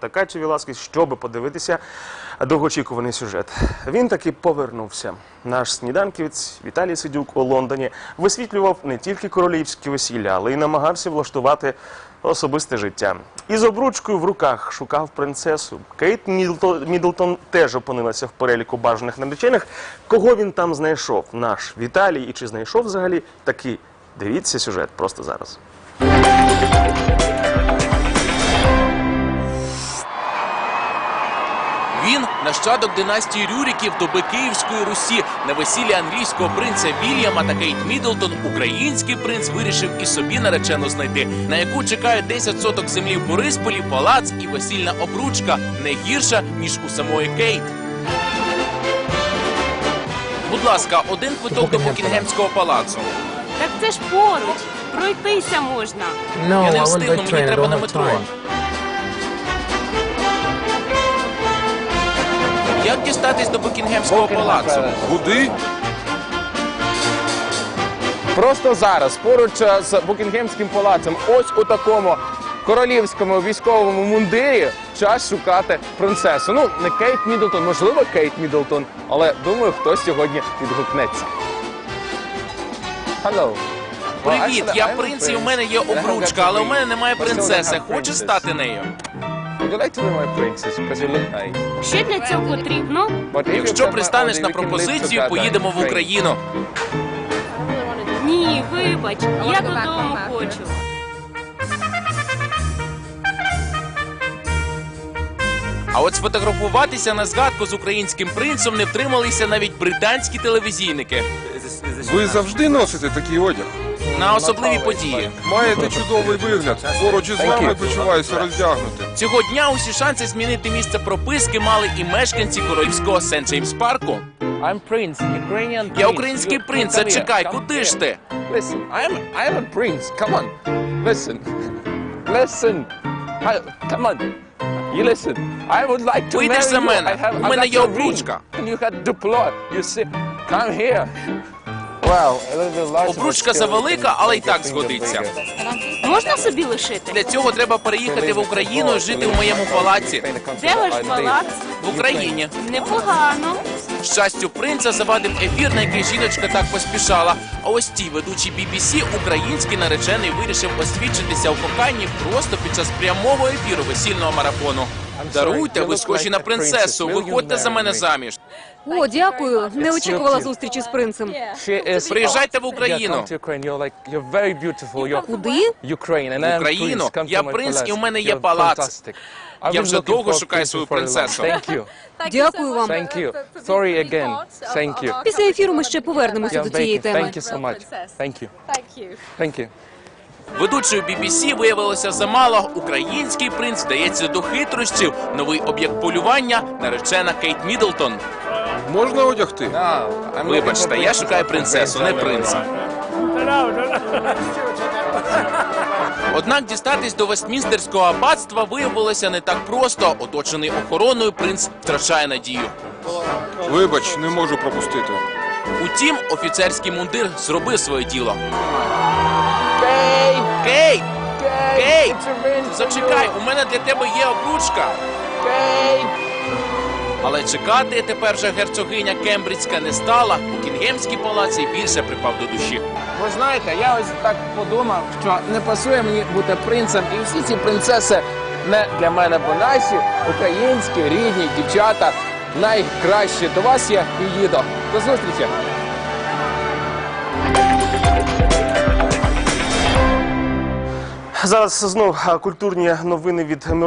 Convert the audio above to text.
Каті Віласки, щоб подивитися довгоочікуваний сюжет. Він таки повернувся. Наш сніданківець Віталій Сидюк у Лондоні висвітлював не тільки королівські весілля, але й намагався влаштувати особисте життя. Із обручкою в руках шукав принцесу. Кейт Мідлтон теж опинилася в переліку бажаних наречених. Кого він там знайшов? Наш Віталій і чи знайшов взагалі таки? Дивіться сюжет просто зараз. Він нащадок династії Рюриків доби Київської Русі. На весіллі англійського принца Вільяма та Кейт Міддлтон український принц вирішив і собі наречену знайти, на яку чекає 10 соток землі в Борисполі, палац і весільна обручка не гірша ніж у самої Кейт. Будь ласка, один квиток до Букінгемського палацу. Так це ж поруч. Пройтися можна. No, Я не встигну, мені треба на метро. Як дістатись до Букінгемського палацу? Куди? Просто зараз, поруч е, з Букінгемським палацем, ось у такому королівському військовому мундирі, час шукати принцесу. Ну, не Кейт Міддлтон, можливо, Кейт Міддлтон, але думаю, хтось сьогодні відгукнеться. Hello. Привіт, я принц і в мене є обручка, але у мене немає принцеси. Хочеш стати нею? Would you like to be my princess? Because you look nice. Що для цього потрібно? But if you Якщо пристанеш на we can live пропозицію, together. поїдемо в Great. Україну. Ні, вибач, я додому хочу. А от сфотографуватися на згадку з українським принцем не втрималися навіть британські телевізійники Ви завжди носите такий одяг. на особливі події. Маєте чудовий вигляд. Поруч із вами почуваюся роздягнутим. Цього дня усі шанси змінити місце прописки мали і мешканці королівського Сент Джеймс парку. I'm prince, Ukrainian Я український принц, чекай, куди ж ти? Listen, I'm I'm a prince. Come on, listen, listen. I, come on. You listen. I would like to Вийдеш marry за you. мене. I have, У I мене got є your обручка. And you had deploy. You see, come here. Well, a little bit larger, Обручка but still завелика, you але й так your finger згодиться. bigger. Можна собі лишити? Для цього треба переїхати в Україну і жити в моєму палаці Де ваш палац? в Україні. Непогано. Щастю принца завадив ефір, на який жіночка так поспішала. А ось ті ведучі BBC український наречений вирішив освідчитися у коханні просто під час прямого ефіру весільного марафону. Даруйте, ви схожі на принцесу. Виходьте за мене заміж. О, дякую. Не очікувала зустрічі з принцем. Приїжджайте в Україну. Куди? В Україну. Я принц, і у мене є палац. Я вже довго шукаю свою принцесу. Thank you. Дякую вам. Thank you. Sorry again. Thank you. Після ефіру ми ще повернемося до цієї теми. Thank you so much. Thank you. Thank you. Ведучою BBC виявилося замало. Український принц вдається до хитрощів. Новий об'єкт полювання наречена Кейт Міддлтон. Можна одягти? Вибачте, я шукаю принцесу, не принца. Однак дістатись до Вестмінстерського аббатства виявилося не так просто. Оточений охороною принц втрачає надію. Вибач, не можу пропустити. Утім, офіцерський мундир зробив своє діло. A ring for Зачекай, у мене для тебе є обручка. Кейт! Але чекати тепер вже герцогиня Кембриджська не стала. Букінгемський палац їй більше припав до душі. Ви знаєте, я ось так подумав, що не пасує мені бути принцем, і всі ці принцеси не для мене, бо наші українські рідні дівчата найкращі. До вас я і їду. До зустрічі! Зараз знов культурні новини від